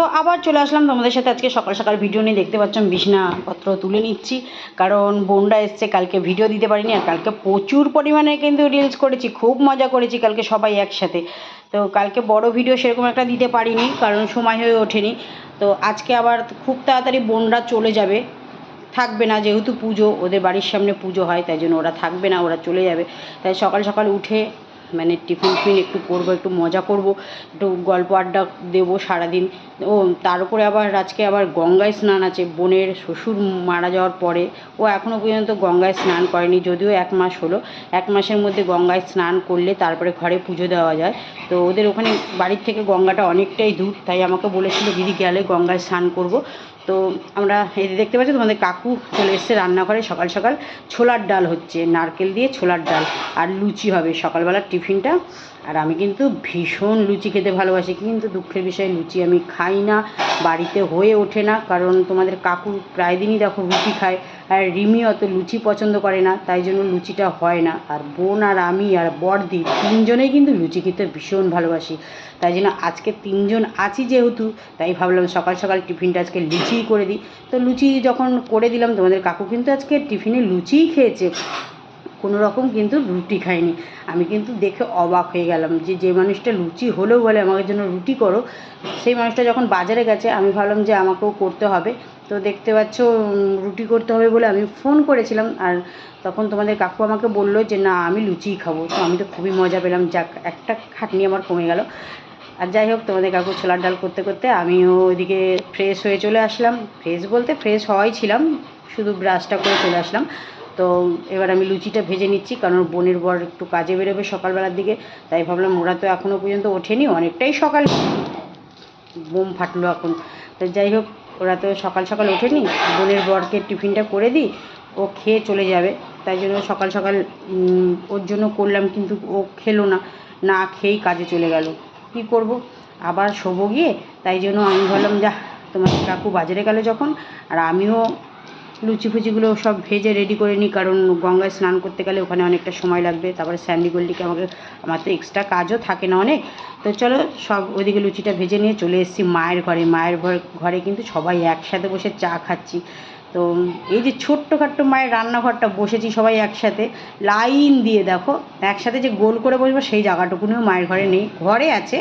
তো আবার চলে আসলাম তোমাদের সাথে আজকে সকাল সকাল ভিডিও নিয়ে। দেখতে পাচ্ছ বিছনাপত্র তুলে নিচ্ছি। কারণ বোনরা এসছে, কালকে ভিডিও দিতে পারিনি আর কালকে প্রচুর পরিমাণে কিন্তু রিলস করেছি, খুব মজা করেছি কালকে সবাই একসাথে। তো কালকে বড় ভিডিও সেরকম একটা দিতে পারিনি, কারণ সময় হয়ে ওঠেনি। তো আজকে আবার খুব তাড়াতাড়ি বোনরা চলে যাবে। থাকবে না, যেহেতু পুজো, ওদের বাড়ির সামনে পুজো হয়, তাই জন্য ওরা থাকবে না, ওরা চলে যাবে। তাই সকাল সকাল উঠে মানে টিফিন ফিফিন একটু করব, একটু মজা করব, একটু গল্প আড্ডা দেবো সারাদিন। ও তার উপরে আবার আজকে আবার গঙ্গায় স্নান আছে, বোনের শ্বশুর মারা যাওয়ার পরে। ও এখনও পর্যন্ত গঙ্গায় স্নান করেনি, যদিও এক মাস হলো। এক মাসের মধ্যে গঙ্গায় স্নান করলে তারপরে ঘরে পুজো দেওয়া যায়। তো ওদের ওখানে বাড়ির থেকে গঙ্গাটা অনেকটাই দূর, তাই আমাকে বলেছিল, দিদি গেলে গঙ্গায় স্নান করব। তো আমরা এই দেখতে পাচ্ছি তোমাদের কাকু চলে এসছে রান্নাঘরে সকাল সকাল। ছোলার ডাল হচ্ছে, নারকেল দিয়ে ছোলার ডাল আর লুচি হবে সকালবেলার টিফিনটা। আর আমি কিন্তু ভীষণ লুচি খেতে ভালোবাসি, কিন্তু দুঃখের বিষয়ে লুচি আমি খাই না, বাড়িতে হয়ে ওঠে না, কারণ তোমাদের কাকু প্রায় দিনই দেখো রুটি খায়। আর রিমি অত লুচি পছন্দ করে না, তাই জন্য লুচিটা হয় না। আর বোন আর আমি আর বড়দি তিনজনেই কিন্তু লুচি খেতে ভীষণ ভালোবাসি। তাই জন্য আজকে তিনজন আছি যেহেতু, তাই ভাবলাম সকাল সকাল টিফিনটা আজকে লুচিই করে দিই। তো লুচি যখন করে দিলাম, তোমাদের কাকু কিন্তু আজকে টিফিনে লুচিই খেয়েছে। কোনো রকম কিন্তু রুটি খাইনি। আমি কিন্তু দেখে অবাক হয়ে গেলাম যে যে মানুষটা লুচি হলেও বলে আমাকে জন্য রুটি করো, সেই মানুষটা যখন বাজারে গেছে, আমি ভাবলাম যে আমাকেও করতে হবে। তো দেখতে পাচ্ছ রুটি করতে হবে বলে আমি ফোন করেছিলাম আর তখন তোমাদের কাকু আমাকে বলল যে, না, আমি লুচিই খাব। তো আমি তো খুবই মজা পেলাম। যাক, একটা খাটনি আমার কমে গেল। আর যাই হোক, তোমাদের কাকু ছোলার ডাল করতে করতে আমিও ওইদিকে ফ্রেশ হয়ে চলে আসলাম। ফ্রেশ বলতে ফ্রেশ হওয়াই ছিলাম, শুধু ব্রাশটা করে চলে আসলাম। তো এবার আমি লুচিটা ভেজে নিচ্ছি, কারণ বোনের বর একটু কাজে বেরোবে সকালবেলার দিকে, তাই ভাবলাম ওরা তো এখনও পর্যন্ত ওঠেনি, অনেকটাই সকাল। বোম ফাটলো এখন। তো যাই হোক ওরা তো সকাল সকাল ওঠেনি, বোনের বরকে টিফিনটা করে দিই, ও খেয়ে চলে যাবে। তাই জন্য সকাল সকাল ওর জন্য করলাম কিন্তু ও খেলো না না খেয়েই কাজে চলে গেল। কি করব? আবার শোবো গিয়ে, তাই জন্য আমি ভাবলাম যা তোমার কাকু বাজারে গেল যখন, আর আমিও লুচি ফুচিগুলো সব ভেজে রেডি করে নিই কারণ গঙ্গায় স্নান করতে গেলে ওখানে অনেকটা সময় লাগবে। তারপরে স্যান্ডি গোল্ডিকে আমাকে, আমার তো এক্সট্রা কাজও থাকে না অনেক। তো চলো, সব ওইদিকে লুচিটা ভেজে নিয়ে চলে এসেছি মায়ের ঘরে। মায়ের ঘর- ঘরে কিন্তু সবাই একসাথে বসে চা খাচ্ছি। তো এই যে ছোট্টখাট্ট মায়ের রান্নাঘরটা বসেছি সবাই একসাথে, লাইন দিয়ে দেখো, একসাথে যে গোল করে বসবো সেই জায়গাটুকুনিও মায়ের ঘরে নেই, ঘরে আছে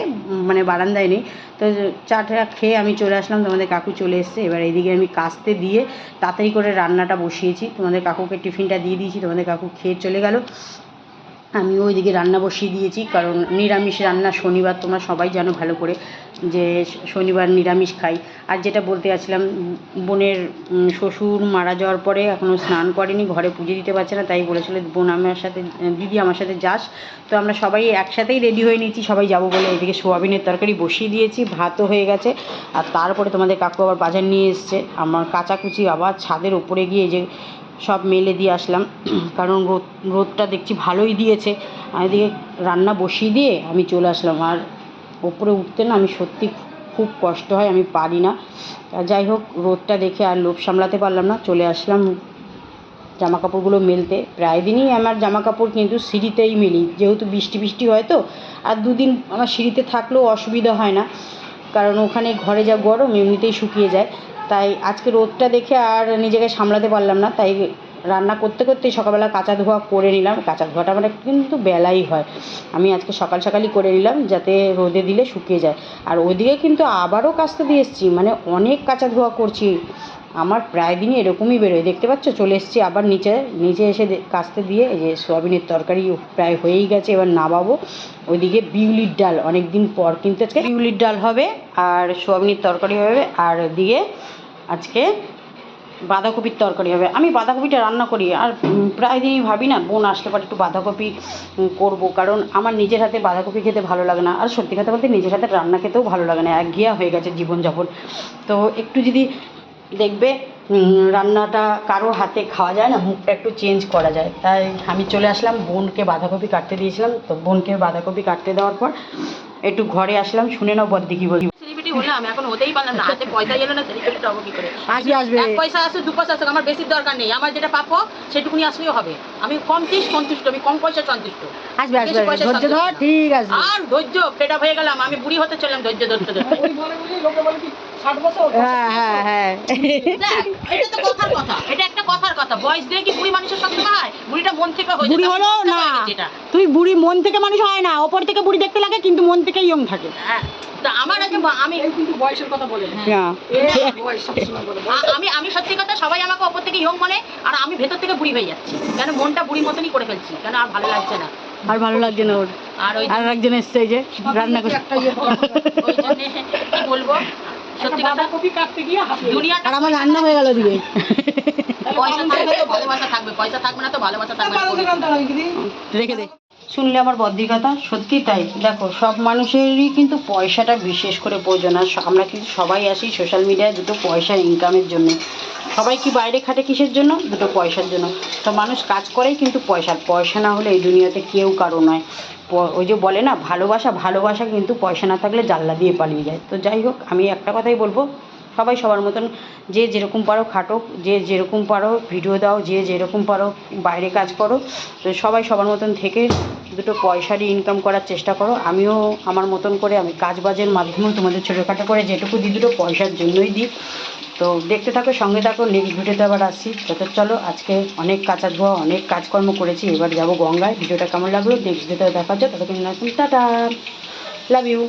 মানে বারান্দায় নেই। তো চাটা খেয়ে আমি চলে আসলাম, তোমাদের কাকু চলে এসছে, এবার এদিকে আমি কাস্তে দিয়ে তাড়াতাড়ি করে রান্নাটা বসিয়েছি। তোমাদের কাকুকে টিফিনটা দিয়ে দিয়েছি, তোমাদের কাকু খেয়ে চলে গেল। আমি ওইদিকে রান্না বসিয়ে দিয়েছি, কারণ নিরামিষ রান্না শনিবার, তোমরা সবাই জানো ভালো করে যে শনিবার নিরামিষ খাই। আর যেটা বলতে যাচ্ছিলাম, বোনের শ্বশুর মারা যাওয়ার পরে এখনও স্নান করেনি, ঘরে পুজো দিতে পারছে না, তাই বলেছিল, বোন আমার সাথে, দিদি আমার সাথে যাস। তো আমরা সবাই একসাথেই রেডি হয়ে নিয়েছি, সবাই যাব বলে এদিকে সোয়াবিনের তরকারি বসিয়ে দিয়েছি, ভাতও হয়ে গেছে। আর তারপরে তোমাদের কাকু আবার বাজার নিয়ে এসছে, আমার কাচাকুচি আবার ছাদের উপরে গিয়ে যে সব মেলে দিয়ে আসলাম। কারণ রোদ রোদটা দেখছি ভালোই দিয়েছে। আমি এদিকে রান্না বসিয়ে দিয়ে আমি চলে আসলাম। আর ওপরে উঠতে না আমি সত্যি খুব কষ্ট হয়, আমি পারি না। যাই হোক রোদটা দেখে আর লোভ সামলাতে পারলাম না, চলে আসলাম জামা কাপড়গুলো মেলতে। প্রায় দিনই আমার জামা কাপড় কিন্তু সিঁড়িতেই মেলি। যেহেতু বৃষ্টি বৃষ্টি হয় তো, আর দুদিন আমার সিঁড়িতে থাকলেও অসুবিধা হয় না। কারণ ওখানে ঘরে যা গরম, এমনিতেই শুকিয়ে যায়। তাই আজকে রোদটা দেখে আর নিজেকে সামলাতে পারলাম না, তাই রান্না করতে করতেই সকালবেলা কাঁচা ধোয়া করে নিলাম। কাঁচা ধোয়াটা মানে কিন্তু বেলাই হয়। আমি আজকে সকাল সকালই করে নিলাম যাতে রোদে দিলে শুকিয়ে যায়। আর ওদিকে কিন্তু আবারও কাস্তে দিয়ে এসেছি মানে অনেক কাঁচা ধোয়া করছি। আমার প্রায় দিনই এরকমই বেরোয়। দেখতে পাচ্ছ? চলে এসেছি আবার নিচে নিচে এসে কাস্তে দিয়ে এই যে সোয়াবিনের তরকারি প্রায় হয়েই গেছে, এবার নামাবো। ওইদিকে বিউলির ডাল অনেক দিন পর কিন্তু আজকে বিউলির ডাল হবে আর সোয়াবিনের তরকারি হবে, আর দিয়ে আজকে বাঁধাকপির তরকারি হবে। আমি বাঁধাকপিটা রান্না করি, আর প্রায় দিনই ভাবি না, বোন আসলে পরে একটু বাঁধাকপি করব, কারণ আমার নিজের হাতে বাঁধাকপি খেতে ভালো লাগে না। আর সত্যি কথা বলতে, নিজের হাতে রান্না খেতেও ভালো লাগে না, একঘেয়া হয়ে গেছে জীবনযাপন। তো একটু যদি দেখবে রান্নাটা কারও হাতে খাওয়া যায় না, মুখটা একটু চেঞ্জ করা যায়। তাই আমি চলে আসলাম, বোনকে বাঁধাকপি কাটতে দিয়েছিলাম। তো বোনকে বাঁধাকপি কাটতে দেওয়ার পর একটু ঘরে আসলাম, শুনে নাও বদ্দি কি বলি সেলিব্রিটি হলাম এখন হতেই পারলাম না। হাতে পয়সা এলো না সেলিব্রিটি হব কি করে। আজকে আসবে। এক পয়সা আসুক দু পয়সা আসুক আমার বেশির দরকার নেই। আমার যেটা প্রাপ্য সেটুকুনি আসলেও হবে। আমি কম চিজ সন্তুষ্ট আমি কম পয়সা সন্তুষ্ট। আসবে আসবে বেশি ধৈর্য ধর ঠিক আছে আর ধৈর্য ফেড হয়ে গেলাম আমি বুড়ি হতে চললাম ধৈর্য ধরতে ধরতে। হ্যাঁ হ্যাঁ হ্যাঁ। এটা তো কথার কথা। এটা কথা বয়স দিয়ে কি বুড়ি মানুষের হয়? বুড়িটা মন থেকে হয়ে বুড়ি হলো না। তুই বুড়ি মন থেকে মানুষ হয় না। ওপর থেকে বুড়ি দেখতে লাগে কিন্তু মন থেকে ইয়ং থাকে। হ্যাঁ, তা আমার আগে আমি কিন্তু বয়সের কথা বলে হ্যাঁ আমি আমি সত্যি কথা সবাই আমাকে ওপর থেকে ইয়ং মনে আর আমি ভেতর থেকে বুড়ি হয়ে যাচ্ছি। কেন মনটা বুড়ি মতনই করে ফেলছি? কেন আর ভালো লাগছে না? আর ভালো লাগছে না ওর। আর ওই আর একজন এসছে এই যে রান্না করে একটা ইয়ে করা হবে। ওই জন্যে কি বলব? সত্যি কথা? কপি কাটতে গিয়ে দুনিয়া আর আমার রান্না হয়ে গেল দিকে। পয়সা থাকবে তো ভালোবাসা থাকবে পয়সা থাকবে না তো ভালোবাসা থাকবে রেখে দে। শুনলে আমার বদ্রির কথা সত্যি তাই। দেখো, সব মানুষেরই কিন্তু পয়সাটা বিশেষ করে প্রয়োজন। আর আমরা কিন্তু সবাই আসি সোশ্যাল মিডিয়ায় দুটো পয়সা ইনকামের জন্য। সবাই কি বাইরে খাটে কিসের জন্য? দুটো পয়সার জন্য। তো মানুষ কাজ করেই কিন্তু পয়সা। পয়সা না হলে এই দুনিয়াতে কেউ কারও নয়। ওই যে বলে না, ভালোবাসা ভালোবাসা কিন্তু পয়সা না থাকলে জানলা দিয়ে পালিয়ে যায়। তো যাই হোক, আমি একটা কথাই বলব। সবাই সবার মতন যে যেরকম পারো খাটো যে যেরকম পারো ভিডিও দাও, যে যেরকম পারো, বাইরে কাজ করো। তো সবাই সবার মতন থেকে দুটো পয়সারই ইনকাম করার চেষ্টা করো। আমিও আমার মতন করে আমি কাজবাজের মাধ্যমেও তোমাদের ছোটোখাটো করে যেটুকু দিই দুটো পয়সার জন্যই দিই। তো দেখতে থাকো, সঙ্গে থাকো নেক্সট ভিডিওতে আবার আসছি। তো চলো, আজকে অনেক কাঁচা ধোয়া অনেক কাজকর্ম করেছি, এবার যাব গঙ্গায়। ভিডিওটা কেমন লাগল নেক্সট ভিডিওতে দেখা হচ্ছে, ততক্ষণ টাটা! Love you